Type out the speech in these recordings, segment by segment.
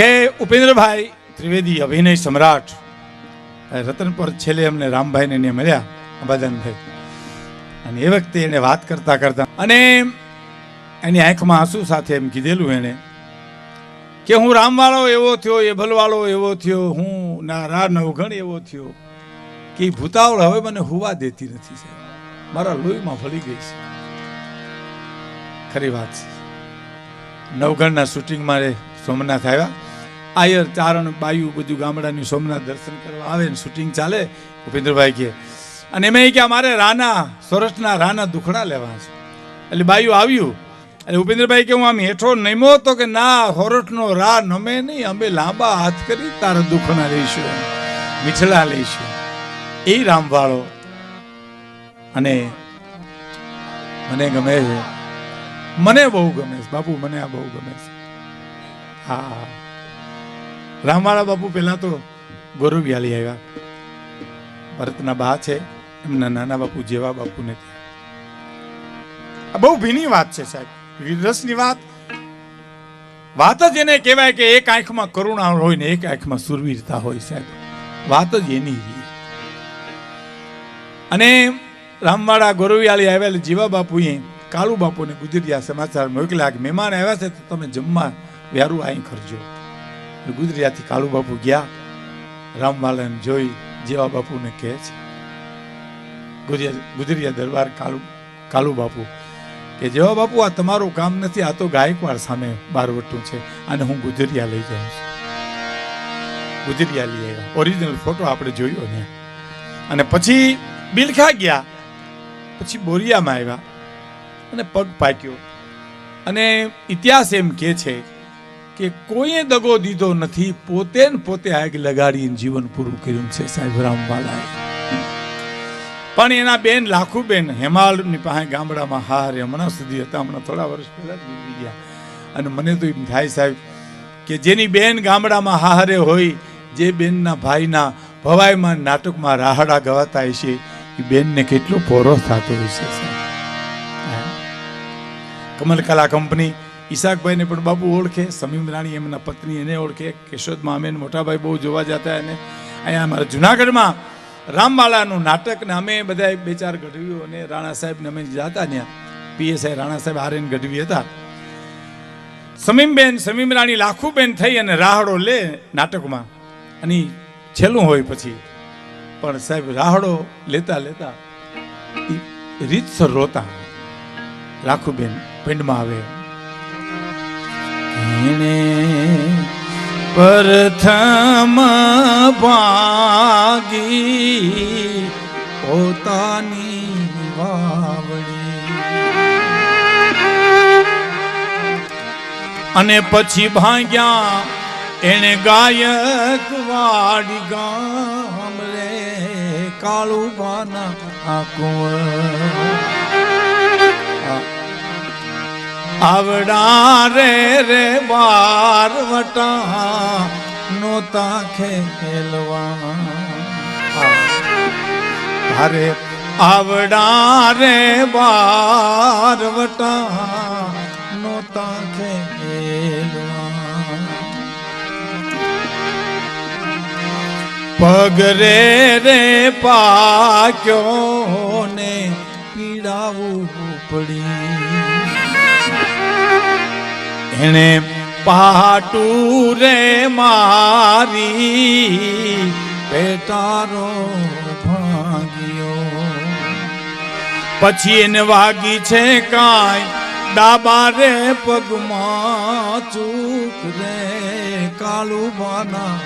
કે ઉપેન્દ્રભાઈ ત્રિવેદી અભિનય સમ્રાટ રતનપુર છેલ્લે અમને રામભાઈને ને મળ્યા અંબાદાનભાઈ અને એ વખતે એને વાત કરતા કરતા અને એની આંખમાં આંસુ સાથે એમ કીધેલું એણે કે હું રામવાળો એવો થયો, એ ભલવાળો એવો થયો, હું ના રા નવઘણ એવો થયો, કે ભૂતાવળ હવે મને હુવા દેતી નથી, સાહેબ. મારા લોહીમાં ફળી ગઈ છે. ખરી વાત છે. નવઘણના શૂટિંગમાં રે સોમનાથ આવ્યા. આયર, ચારણ, બાયુ બધું ગામડાની સોમનાથ દર્શન કરવા આવે ને શૂટિંગ ચાલે, ભૂપેન્દ્રભાઈ કે અને એમાં કે મારે રાના, સોરઠના રાના દુખડા લેવા છે. એટલે બાયુ આવ્યું. એટલે ભૂપેન્દ્રભાઈ કે હું આમ હેઠો નમ્યો તો કે ના સોરઠનો રા નમે નહીં, અમે લાંબા હાથ કરી તારા દુખણા લઈશું મીઠળા લઈશું. એ રામવાળો અને મને ગમે છે. મને બહુ ગમે છે, બાપુ, મને આ બહુ ગમે છે. હા. રામવાળા બાપુ પહેલા તો ગોરવિયાલી આવ્યા. ભરતના બા છે, એમના નાના બાપુ, જેવા બાપુ નથી આ બહુ ભીની વાત છે સાહેબ. રસની વાત વાત જ એને કહેવાય કે એક આંખમાં કરુણા હોય ને એક આંખમાં સુરવીરતા હોય સાહેબ. વાત જ એની અને રામવાડા ગોરવિયાળી આવેલા જીવા બાપુએ કાળુ બાપુને ગુજરિયા સમાચાર મોકલ્યા કે, મહેમાન આવ્યા છે, તો તમે જમવા વ્યારું અહીં એટલે ગુજરિયાથી કાળુ બાપુ ગયા. રામવાલાને જોઈ જેવા બાપુને કહે છે. ગુજરિયા દરબાર કાળુ કાળુ બાપુ કે જેવા બાપુ, આ તમારું કામ નથી, આ તો ગાયકવાડ સામે બારવટું છે અને હું ગુજરિયા લઈ જાઉં છું. ગુજરિયા લઈ આવ્યા. ઓરિજિનલ ફોટો આપણે જોયો ને. અને પછી બિલખા ગયા. પછી બોરિયામાં આવ્યા. અને પગ પાક્યો અને ઇતિહાસ એમ કે છે કે કોઈએ દગો દીધો નથી, પોતે પોતે આગ લગાડીને જીવન પૂરું કર્યું છે સાહેબ રામવાલાએ. પણ એના બેન લાખુબેન હેમાલની પાસે ગામડામાં હાર હમણાં સુધી હતા, હમણાં થોડા વર્ષ પહેલા જ ગુજરી ગયા. અને મને તો એમ થાય સાહેબ કે જેની બેન ગામડામાં હારે હોય, જે બેનના ભાઈના ભવાઈમાં નાટકમાં રાહડા ગવાતા હશે એ બેનને કેટલો પોરો થતો હશે કમલ કલા કંપની ઈશાકભાઈને પણ બાબુ ઓળખે, સમીમ રાણી એમના પત્ની એને ઓળખે, કેશોદમાં અમે મોટાભાઈ બહુ જોવા જતા એને અહીંયા અમારા જુનાગઢમાં રામવાલાનું નાટક ને અમે બધા બે ચાર ગઢવીઓ અને રાણા સાહેબ ને અમે જતા ત્યાં. પીએસઆઈ રાણા સાહેબ આર્યન ગઢવી હતા. સમીમબેન, સમીમ રાણી લાખુબેન થઈ અને રાહડો લે નાટકમાં. અને છેલ્લું હોય પછી. પણ સાહેબ રાહડો લેતા લેતા રીતસર રોતા. રાખુબેન પિંડમાં આવે. એને પ્રથમ ભાગી પોતાની વાવડી. અને પછી ભાગ્યા એણે ગાયક વાડી ગામ રે કાળુ બાના આ કુંવર આવડા રે રે બાર વટા નોતા ખેલવા હરે આવડા રે બાર વટા નોતા ખેલવા પગરે રે પાક્યો ને પીડાવું પડી એણે પાટું રે મારી પેટારો ભાગ્યો. પછી એને વાગી છે કાંઈ, ડાબા રે પગમાં ચૂક રે કાળું બાના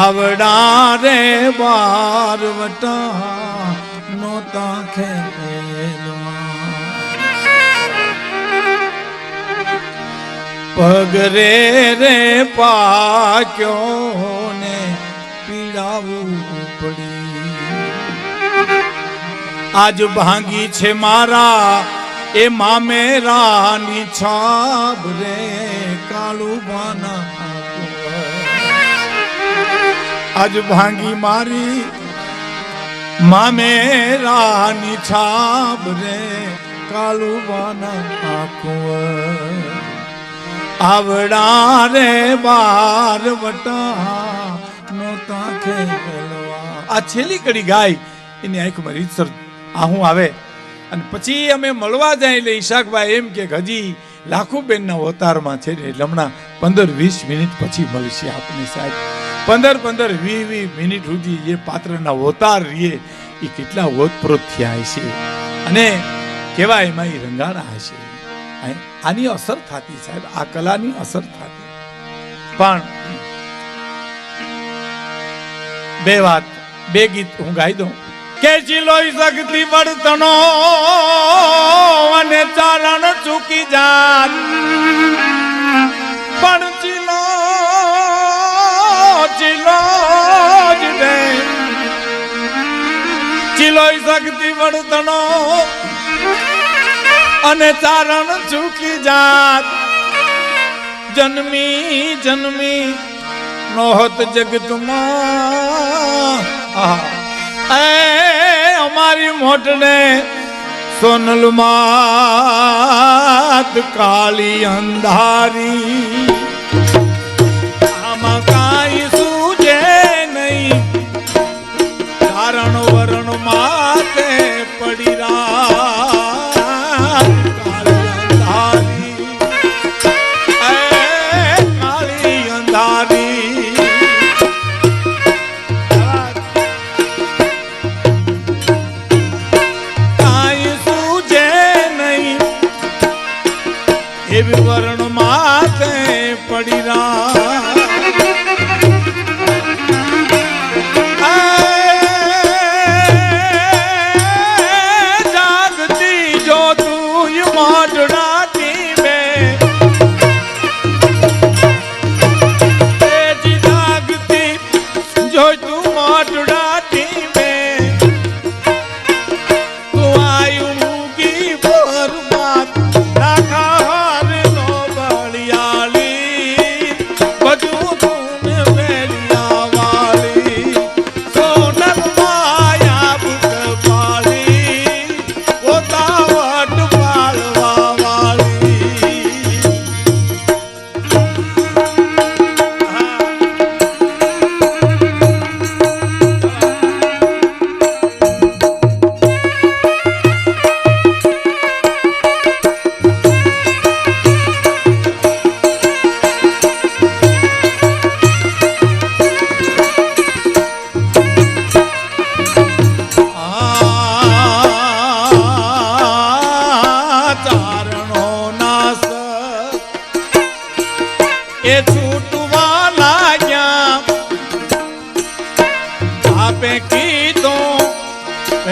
આવડા રે બાર વટા પગરે રે પાક્યો ને પીડાવું પડી. આજ ભાંગી છે મારા એ મામેરાની છાબ રે, કાળુ બાના આજ ભાંગી મારી મામેરાની છાબ રે, કાળુ બાના કુંવર આવડા રે બાર વટા આ છેલ્લી કડી ગાય, એની આંખમાં રીતસર આહું આવે. અને પછી અમે મળવા જાય એટલે ઈશાકભાઈ એમ કે હજી લાખુબેનના અવતારમાં છે ને હમણાં પંદર વીસ મિનિટ પછી મળશે આપને સાહેબ. પંદર પંદર વીસ વીસ મિનિટ સુધી એ પાત્રના અવતાર રીએ, એ કેટલા ઓતપ્રોત થયા હશે. અને કેવા એમાં એ રંગાણા હશે. આની અસર થતી સાહેબ, આ કલાની અસર થતી. પણ બે વાત, બે ગીત હું ગાઈ દઉં. કે ચિલોઈ શક્તિ વર્તનો અને ચારણ ચૂકી જાત પણ ચિલો ચિલો ચિલોઈ શક્તિ વર્તનો અને તારણ ચૂકી જાત. જન્મી જન્મી, નોહત જગતમાં. એ અમારી મોટને સોનલ માત કાળી અંધારી. આમાં કાંઈ સૂજે નહીં. કારણ વરણ માતે પડી રાત.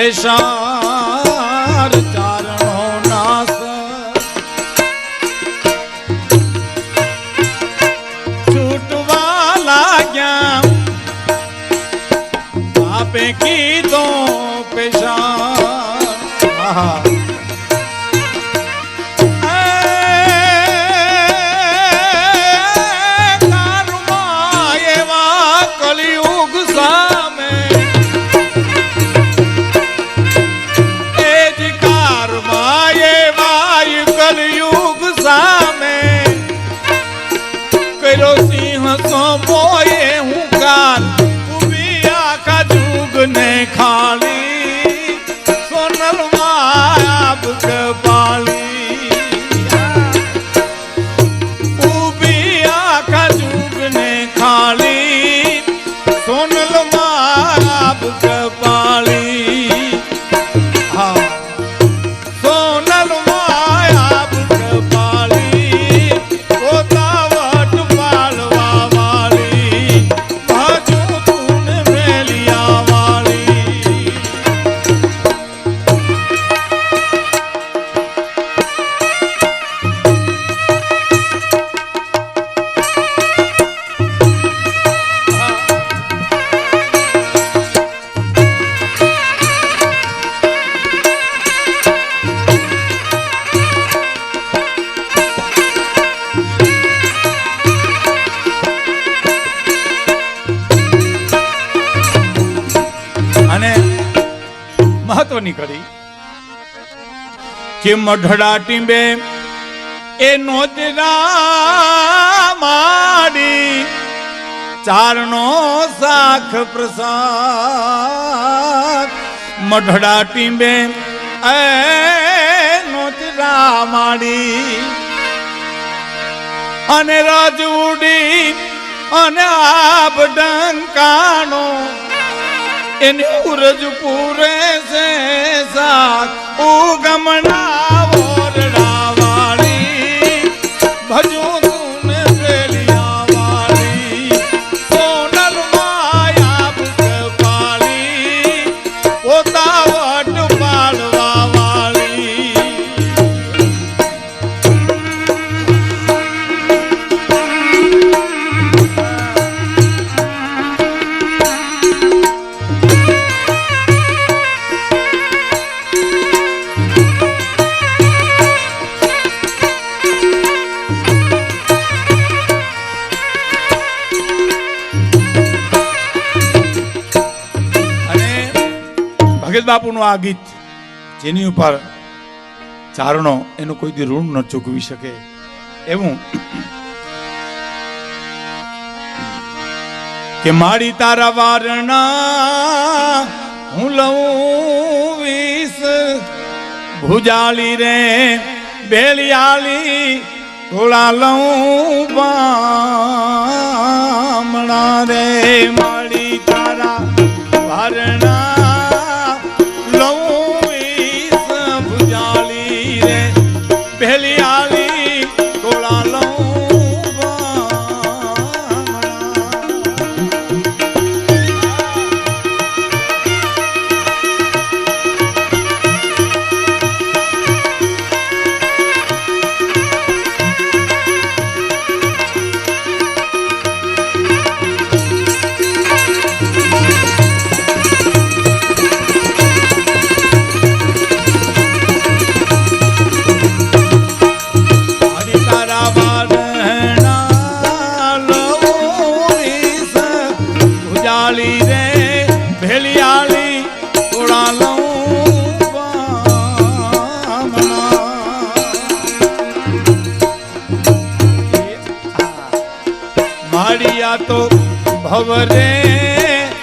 પેશાર ચારણો નાસ છૂટવા લાગ્યા. આપે કીધો પેશાર સોનલ માયાબ કે મઢડા ટીંબે એ નોતરા માડી ચારણો સાખ પ્રસાદ. મઢડા ટીંબે એ નોતરા માડી અને રાજુડી અને આપ ડંકાનો એને ઉરજ પૂરે છે સાક ઉગમણા ઓરડા ભગત બાપુનું આ ગીત જેની ઉપર ચારણો એનું કોઈ દી ઋણ ન ચૂકવી શકે એવું કે મારી તારા વારણા હું લઉં વીસ ભુજાલી રે બેલિયાલી થોડા લઉં બામણા રે મારી મારિયા તો ભવરે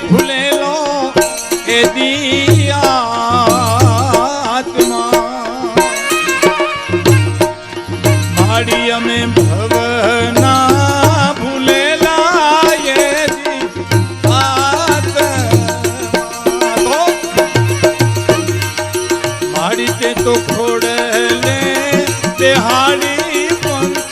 ભૂલેલો એ દિયાત્મા માડી અમે ભવના ભૂલેલા એ. માડી તે તો ખોડલે દેહાડી પંથના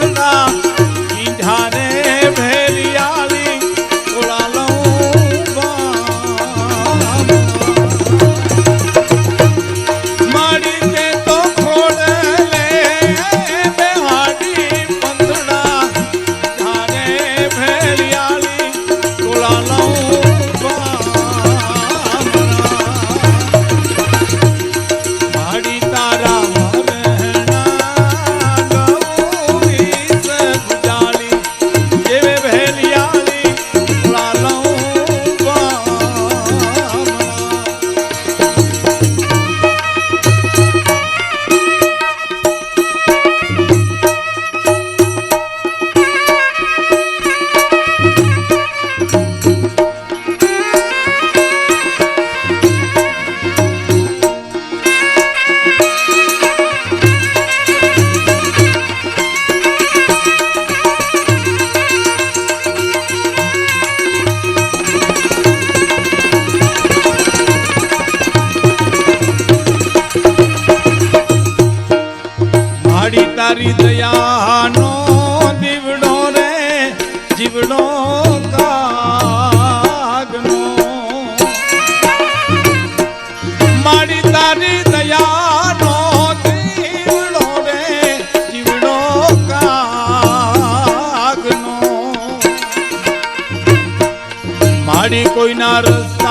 mar